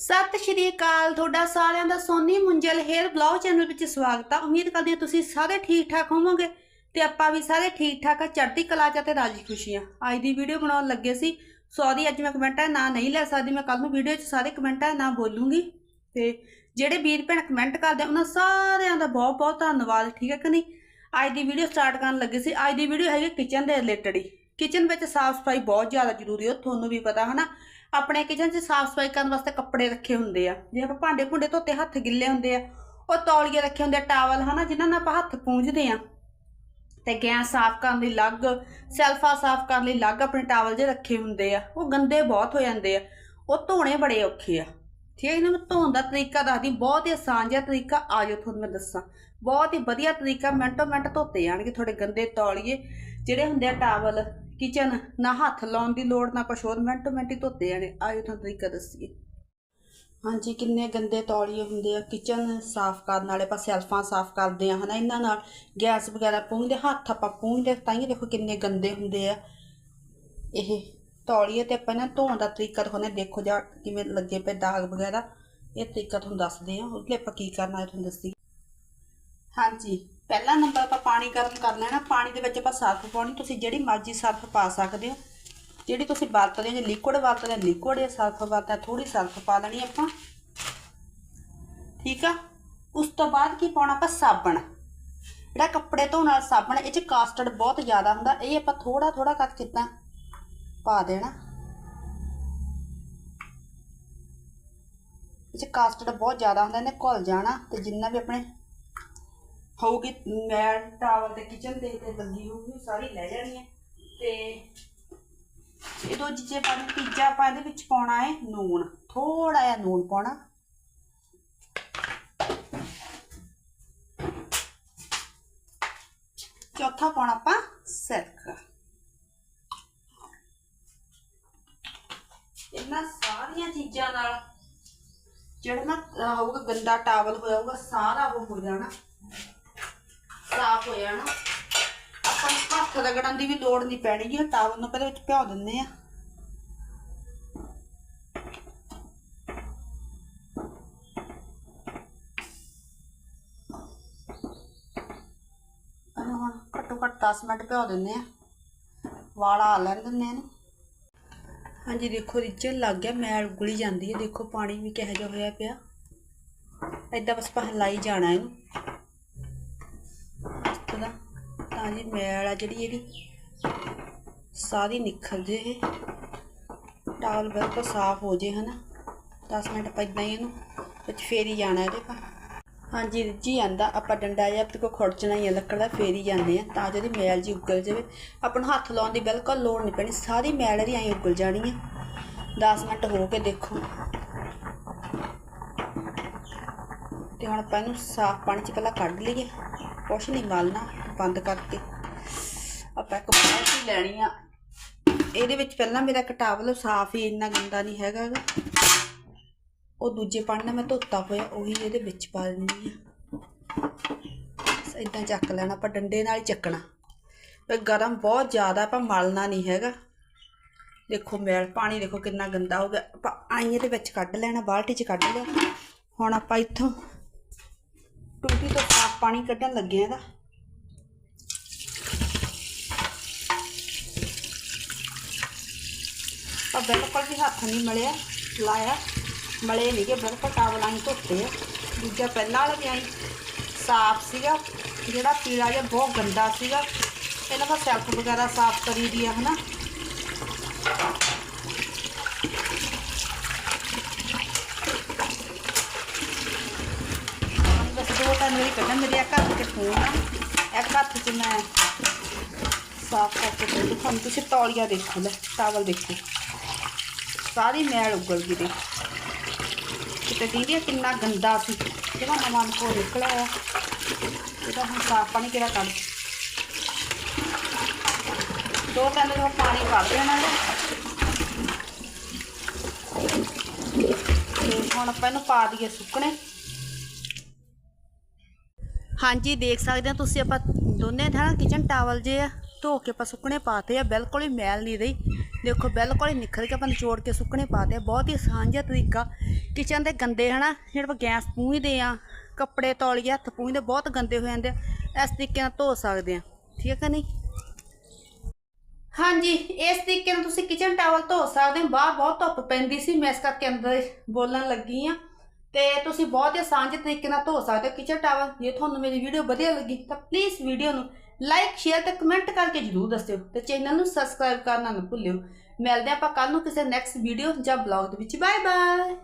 ਸਤਿ ਸ਼੍ਰੀ ਅਕਾਲ, ਤੁਹਾਡਾ ਸਾਰਿਆਂ ਦਾ Soni Munjal hair blog channel ਵਿੱਚ ਸਵਾਗਤ ਆ। ਉਮੀਦ ਕਰਦੀ ਹਾਂ ਤੁਸੀਂ ਸਾਰੇ ਠੀਕ ਠਾਕ ਹੋਵੋਗੇ ਤੇ ਆਪਾਂ ਵੀ ਸਾਰੇ ਠੀਕ ਠਾਕ ਆ, ਚੜ੍ਹਦੀ ਕਲਾ ਚ ਤੇ ਰਾਜੀ ਖੁਸ਼ੀਆਂ ਅੱਜ ਦੀ ਵੀਡੀਓ ਬਣਾਉਣ ਲੱਗੇ ਸੀ। ਸੌਰੀ ਅੱਜ ਮੈਂ ਕਮੈਂਟਾਂ ਨਾ ਨਹੀਂ ਲੈ ਸਕਦੀ, ਮੈਂ ਕੱਲ ਨੂੰ ਵੀਡੀਓ 'ਚ ਸਾਰੇ ਕਮੈਂਟਾਂ ਨਾ ਬੋਲੂੰਗੀ। ਤੇ ਜਿਹੜੇ ਵੀਰ ਭੈਣ ਕਮੈਂਟ ਕਰਦੇ ਉਹਨਾਂ ਸਾਰਿਆਂ ਦਾ ਬਹੁਤ ਬਹੁਤ ਧੰਨਵਾਦ, ਠੀਕ ਹੈ ਕਿ ਨਹੀਂ? ਅੱਜ ਦੀ ਵੀਡੀਓ ਸਟਾਰਟ ਕਰਨ ਲੱਗੇ ਸੀ। ਅੱਜ ਦੀ ਵੀਡੀਓ ਹੈਗੀ ਕਿਚਨ ਦੇ ਰਿਲੇਟਡ ਹੀ। ਕਿਚਨ ਵਿੱਚ ਸਾਫ਼ ਸਫ਼ਾਈ ਬਹੁਤ ਜ਼ਿਆਦਾ ਜ਼ਰੂਰੀ ਹੈ, ਤੁਹਾਨੂੰ ਵੀ ਪਤਾ ਹਨਾ। ਆਪਣੇ ਕਿਚਨ 'ਚ ਸਾਫ਼ ਸਫ਼ਾਈ ਕਰਨ ਵਾਸਤੇ ਕੱਪੜੇ ਰੱਖੇ ਹੁੰਦੇ ਆ। ਜੇ ਆਪਾਂ ਭਾਂਡੇ ਭੁੰਡੇ ਧੋਤੇ, ਹੱਥ ਗਿੱਲੇ ਹੁੰਦੇ ਆ, ਉਹ ਤੌਲੀਏ ਰੱਖੇ ਹੁੰਦੇ ਆ, ਟਾਵਲ ਹਨਾ, ਜਿਨ੍ਹਾਂ ਨਾਲ ਆਪਾਂ ਹੱਥ ਪੂੰਝਦੇ ਆ। ਤੇ ਗੈਸ ਸਾਫ਼ ਕਰਨ ਲਈ ਅਲੱਗ, ਸੈਲਫਾ ਸਾਫ਼ ਕਰਨ ਲਈ ਅਲੱਗ ਆਪਣੇ ਟਾਵਲ ਜੇ ਰੱਖੇ ਹੁੰਦੇ ਆ, ਉਹ ਗੰਦੇ ਬਹੁਤ ਹੋ ਜਾਂਦੇ ਆ। ਉਹ ਧੋਣੇ ਬੜੇ ਔਖੇ ਆ। ਠੀਕ ਹੈ, ਇਹਨਾਂ ਨੂੰ ਧੋਣ ਦਾ ਤਰੀਕਾ ਦੱਸਦੀ ਬਹੁਤ ਹੀ ਆਸਾਨ ਜਿਹਾ ਤਰੀਕਾ ਆ ਜਾਓ ਤੁਹਾਨੂੰ ਮੈਂ ਦੱਸਾਂ। ਬਹੁਤ ਹੀ ਵਧੀਆ ਤਰੀਕਾ, ਮਿੰਟੋ ਮਿੰਟ ਧੋਤੇ ਜਾਣਗੇ ਤੁਹਾਡੇ ਗੰਦੇ ਤੌਲੀਏ, ਜਿਹੜੇ ਹੁੰਦੇ ਆ ਟਾਵਲ। ਕਿਚਨ ਨਾ ਹੱਥ ਲਾਉਣ ਦੀ ਲੋੜ, ਨਾ ਕੁਛ ਹੋਰ। ਮਿੰਟੋ ਮਿੰਟ ਹੀ ਧੋਤੇ ਜਾਣੇ। ਆਇਓ ਤੁਹਾਨੂੰ ਤਰੀਕਾ ਦੱਸੀਏ। ਹਾਂਜੀ, ਕਿੰਨੇ ਗੰਦੇ ਤੌਲੀਏ ਹੁੰਦੇ ਆ। ਕਿਚਨ ਸਾਫ਼ ਕਰਨ ਵਾਲੇ ਆਪਾਂ ਸੈਲਫਾਂ ਸਾਫ਼ ਕਰਦੇ ਆ, ਹਨਾ ਇਹਨਾਂ ਨਾਲ। ਗੈਸ ਵਗੈਰਾ ਪੂੰਝਦੇ, ਹੱਥ ਆਪਾਂ ਪੂੰਝਦੇ, ਤਾਂ ਹੀ ਦੇਖੋ ਕਿੰਨੇ ਗੰਦੇ ਹੁੰਦੇ ਆ। ਇਹ ਤੌਲੀਏ ਤੇ ਆਪਾਂ ਨਾ ਧੋਣ ਦਾ ਤਰੀਕਾ ਤੁਹਾਨੂੰ ਦੇਖੋ ਜਾਂ ਕਿਵੇਂ ਲੱਗੇ ਪਏ ਦਾਗ ਵਗੈਰਾ। ਇਹ ਤਰੀਕਾ ਤੁਹਾਨੂੰ ਦੱਸਦੇ ਆ। ਉਹਦੇ ਲਈ ਆਪਾਂ ਕੀ ਕਰਨਾ ਹੈ ਤੁਹਾਨੂੰ ਦੱਸਦੀ ਹਾਂਜੀ। ਪਹਿਲਾ ਨੰਬਰ ਆਪਾਂ ਪਾਣੀ ਗਰਮ ਕਰ ਲੈਣਾ ਪਾਣੀ ਦੇ ਵਿੱਚ ਆਪਾਂ ਸਰਫ ਪਾਉਣੀ, ਤੁਸੀਂ ਜਿਹੜੀ ਮਰਜ਼ੀ ਸਰਫ ਪਾ ਸਕਦੇ ਹੋ। ਜਿਹੜੀ ਤੁਸੀਂ ਵਰਤਦੇ ਹੋ, ਜੇ ਲਿਕੁਇਡ ਵਰਤਦੇ ਹੋ, ਲਿਕੁਇਡ ਜਾਂ ਸਰਫ ਵਰਤਦੇ ਥੋੜੀ ਸਰਫ ਪਾ ਦੇਣੀ ਆਪਾਂ। ਠੀਕ ਆ? ਉਸ ਤੋਂ ਬਾਅਦ ਕੀ ਪਾਉਣਾ ਆਪਾਂ? ਸਾਬਣ। ਜਿਹੜਾ ਕੱਪੜੇ ਧੋਣ ਵਾਲਾ ਸਾਬਣ, ਇਹ ਚ ਕਾਸਟਰਡ ਬਹੁਤ ਜ਼ਿਆਦਾ ਹੁੰਦਾ, ਇਹ ਆਪਾਂ ਥੋੜਾ ਥੋੜਾ ਕੱਟ ਕਿੱਦਾਂ ਪਾ ਦੇਣਾ। ਇਹ ਚ ਕਾਸਟਰਡ ਬਹੁਤ ਜ਼ਿਆਦਾ ਹੁੰਦਾ, ਇਹਨੇ ਘੁਲ ਜਾਣਾ ਤੇ ਜਿੰਨਾ ਵੀ ਆਪਣੇ ਹੋਊਗੀ ਮੈਟ ਟਾਵਲ ਤੇ ਕਿਚਨ ਦੇ ਤੇ ਲੱਗੀ ਹੋਊਗੀ ਸਾਰੀ ਲੈ ਜਾਣੀ ਹੈ। ਤੇ ਇਹ ਦੋ ਚੀਜ਼ਾਂ ਪਾਣੀ ਤੀਜਾ ਆਪਾਂ ਇਹਦੇ ਵਿੱਚ ਪਾਉਣਾ ਹੈ ਨੂਣ ਥੋੜਾ ਜਿਹਾ ਨੂਣ ਪਾਉਣਾ। ਚੌਥਾ ਪਾਉਣਾ ਆਪਾਂ ਸਿਰਕਾ ਇਹਨਾਂ ਸਾਰੀਆਂ ਚੀਜ਼ਾਂ ਨਾਲ ਜਿਹੜਾ ਨਾ ਹੋਊਗਾ ਗੰਦਾ ਟਾਵਲ ਹੋਇਆ ਹੋਊਗਾ, ਸਾਰਾ ਉਹ ਹੋ ਜਾਣਾ। ਸਾਫ਼ ਹੋ ਜਾਣਾ। ਆਪਾਂ ਨੂੰ ਹੱਥ ਰਗੜਨ ਦੀ ਵੀ ਲੋੜ ਨਹੀਂ ਪੈਣੀ ਜੀ, ਟਾਵਲ ਨੂੰ ਪਹਿਲੇ ਵਿੱਚ ਭਿਓ ਦਿੰਦੇ ਆ ਹੁਣ ਘੱਟੋ ਘੱਟ 10 ਮਿੰਟ ਭਿਓ ਦਿੰਦੇ ਆ ਵਾਲਾ ਆ ਲੈਣ ਦਿੰਦੇ ਆ ਇਹਨੂੰ। ਹਾਂਜੀ, ਦੇਖੋ ਰਿੱਝਣ ਲੱਗ ਗਿਆ, ਮੈਲ ਉਗਲੀ ਜਾਂਦੀ ਹੈ। ਦੇਖੋ ਪਾਣੀ ਵੀ ਕਿਹੋ ਜਿਹਾ ਹੋਇਆ ਪਿਆ। ਏਦਾਂ ਬਸ ਪਾ ਹਲਾਈ ਜਾਣਾ ਇਹਨੂੰ। ਤਾਂ ਜੀ ਮੈਲ ਆ ਜਿਹੜੀ ਇਹਦੀ। ਸਾਰੀ ਨਿਖਰ ਜੇ ਇਹ। ਟਾਵਲ ਬਿਲਕੁਲ ਸਾਫ਼ ਹੋ ਜੇ, ਹਨਾ। 10 ਮਿੰਟ ਆਪਾਂ ਏਦਾਂ ਹੀ ਇਹਨੂੰ ਵਿੱਚ ਫੇਰੀ ਜਾਣਾ ਇਹਦੇ ਪਾ ਹਾਂਜੀ, ਰਿੱਝੀ ਜਾਂਦਾ। ਆਪਾਂ ਡੰਡਾ ਜਿਹਾ ਤੇ ਕੋ ਖੁਰਚਣਾ ਹੀ ਆ, ਲੱਕੜ ਦਾ, ਫੇਰੀ ਜਾਂਦੇ ਆ। ਤਾਂ ਜਿਹੜੀ ਮੈਲ ਜੀ ਉਗਲ ਜਾਵੇ। ਆਪਾਂ ਨੂੰ ਹੱਥ ਲਾਉਣ ਦੀ ਬਿਲਕੁਲ ਲੋੜ ਨਹੀਂ ਪੈਣੀ। ਸਾਰੀ ਮੈਲ ਇਹਦੀ ਐਂ ਉਗਲ ਜਾਣੀ ਹੈ 10 ਮਿੰਟ ਹੋ ਕੇ ਦੇਖੋ। ਤੇ ਹੁਣ ਆਪਾਂ ਇਹਨੂੰ ਸਾਫ਼ ਪਾਣੀ 'ਚ ਪਹਿਲਾਂ ਕੱਢ ਲਈਏ। ਕੁਛ ਨਹੀਂ ਮਲਣਾ। ਬੰਦ ਕਰਕੇ ਆਪਾਂ ਇੱਕ ਬਾਲਟੀ ਲੈਣੀ ਆ। ਇਹਦੇ ਵਿੱਚ ਪਹਿਲਾਂ ਮੇਰਾ ਕਟਾਵਲ ਸਾਫ਼ ਹੀ ਇੰਨਾ ਗੰਦਾ ਨਹੀਂ ਹੈਗਾ ਉਹ ਦੂਜੇ ਪਾਣੀ ਨਾਲ ਮੈਂ ਧੋਤਾ ਹੋਇਆ, ਉਹੀ ਇਹਦੇ ਵਿੱਚ ਪਾ ਦਿੰਦੀ ਆ। ਇਦਾਂ ਚੱਕ ਲੈਣਾ, ਆਪਾਂ ਡੰਡੇ ਨਾਲ ਹੀ ਚੱਕਣਾ। ਤੇ ਗਰਮ ਬਹੁਤ ਜ਼ਿਆਦਾ, ਆਪਾਂ ਮਲਣਾ ਨਹੀਂ ਹੈਗਾ। ਦੇਖੋ ਮੈਲ, ਪਾਣੀ ਦੇਖੋ ਕਿੰਨਾ ਗੰਦਾ ਹੋ ਗਿਆ। ਆਪਾਂ ਆਈ ਇਹਦੇ ਵਿੱਚ ਕੱਢ ਲੈਣਾ, ਬਾਲਟੀ 'ਚ ਕੱਢ ਲਿਆ। ਹੁਣ ਆਪਾਂ ਇੱਥੋਂ ਟੂਟੀ ਤੋਂ ਸਾਫ਼ ਪਾਣੀ ਕੱਢਣ ਲੱਗੇ ਆ ਇਹਦਾ ਆ ਬਿਲਕੁਲ ਵੀ ਹੱਥ ਨਹੀਂ ਮਲਿਆ ਲਾਇਆ ਮਲੇ ਨਹੀਂ ਕਿ ਬਿਲਕੁਲ ਟਾਵਲ ਆਈ ਧੋਤੇ ਆ ਦੂਜਾ ਪਹਿਲਾਂ ਵਾਲਾ ਵੀ ਆਈ ਸਾਫ਼ ਸੀਗਾ ਜਿਹੜਾ ਪੀਲਾ ਜਿਹਾ ਬਹੁਤ ਗੰਦਾ ਸੀਗਾ ਇਹਨਾਂ ਦਾ ਸੈਲਫ ਵਗੈਰਾ ਸਾਫ਼ ਕਰੀ ਦੀ ਆ ਹਨਾ ਬਸ ਦੋ ਤਾਂ ਮੇਰੀ ਕੱਢਣ ਮੇਰੇ ਇੱਕ ਹੱਥ 'ਚ ਫੋਨ ਆ ਇੱਕ ਹੱਥ 'ਚ ਮੈਂ ਸਾਫ਼ ਕਰਕੇ ਦੇ ਦਿਖਾਉਂ ਤੁਸੀਂ ਤੌਲੀਆ ਦੇਖੋ ਲੈ ਟਾਵਲ ਦੇਖੋ ਸਾਰੀ ਮੈਲ ਉਗਲ ਗਈ ਦੇ ਕਿਤੇ ਦੀਦੀ ਕਿੰਨਾ ਗੰਦਾ ਸੀ। ਜਿਹੜਾ ਨਵਾਂ ਕੋ ਨਿਕਲਿਆ ਆ ਇਹਦਾ ਹੁਣ ਸਾਫ਼ ਪਾਣੀ ਕਿਹੜਾ ਕੱਢ ਦੋ ਤਿੰਨ ਦਿਨ ਪਾਣੀ ਪਾ ਦੇਣਾ ਹੈ ਤੇ ਹੁਣ ਆਪਾਂ ਇਹਨੂੰ ਪਾ ਦਈਏ ਸੁੱਕਣੇ। ਹਾਂਜੀ, ਦੇਖ ਸਕਦੇ ਹੋ ਤੁਸੀਂ ਆਪਾਂ ਦੋਨੇ ਥਾਂ ਕਿਚਨ ਟਾਵਲ ਜੇ ਆ। ਧੋ ਕੇ ਆਪਾਂ ਸੁੱਕਣੇ ਪਾਤੇ ਆ, ਬਿਲਕੁਲ ਹੀ ਮੈਲ ਨਹੀਂ ਰਹੀ। ਦੇਖੋ, ਬਿਲਕੁਲ ਹੀ ਨਿਖਰ ਕੇ ਆਪਾਂ ਨਿਚੋੜ ਕੇ ਸੁੱਕਣੇ ਪਾਤੇ ਬਹੁਤ ਹੀ ਆਸਾਨ ਜਿਹਾ ਤਰੀਕਾ। ਕਿਚਨ ਦੇ ਗੰਦੇ ਹਨਾ ਜਿਹੜੇ ਆਪਾਂ ਗੈਸ ਪੂੰਝਦੇ ਆ, ਕੱਪੜੇ ਤੌਲੀਏ, ਹੱਥ ਪੂੰਝਦੇ, ਬਹੁਤ ਗੰਦੇ ਹੋ ਜਾਂਦੇ ਆ। ਇਸ ਤਰੀਕੇ ਨਾਲ ਧੋ ਸਕਦੇ ਆ। ਠੀਕ ਹੈ ਨਹੀਂ? ਹਾਂਜੀ, ਇਸ ਤਰੀਕੇ ਨਾਲ ਤੁਸੀਂ ਕਿਚਨ ਟਾਵਲ ਧੋ ਸਕਦੇ ਹੋ। ਬਾਹਰ ਬਹੁਤ ਧੁੱਪ ਪੈਂਦੀ ਸੀ, ਮੈਂ ਇਸ ਕਰਕੇ ਅੰਦਰ ਬੋਲਣ ਲੱਗੀ ਆ। ਤੇ ਤੁਸੀਂ ਬਹੁਤ ਹੀ ਆਸਾਨ ਜਿਹੇ ਤਰੀਕੇ ਨਾਲ ਧੋ ਸਕਦੇ ਹੋ ਕਿਚਨ ਟਾਵਲ ਜੇ ਤੁਹਾਨੂੰ ਮੇਰੀ ਵੀਡੀਓ ਵਧੀਆ ਲੱਗੀ ਤਾਂ ਪਲੀਜ਼ ਵੀਡੀਓ ਨੂੰ ਲਾਈਕ ਸ਼ੇਅਰ ਤੇ ਕਮੈਂਟ ਕਰਕੇ ਜਰੂਰ ਦੱਸਿਓ ਤੇ ਚੈਨਲ ਨੂੰ ਸਬਸਕ੍ਰਾਈਬ ਕਰਨਾ ਨਾ ਭੁੱਲਿਓ। ਮਿਲਦੇ ਆਪਾਂ ਕੱਲ ਨੂੰ ਕਿਸੇ ਨੈਕਸਟ ਵੀਡੀਓ ਜਾਂ ਬਲੌਗ ਦੇ ਵਿੱਚ। Bye bye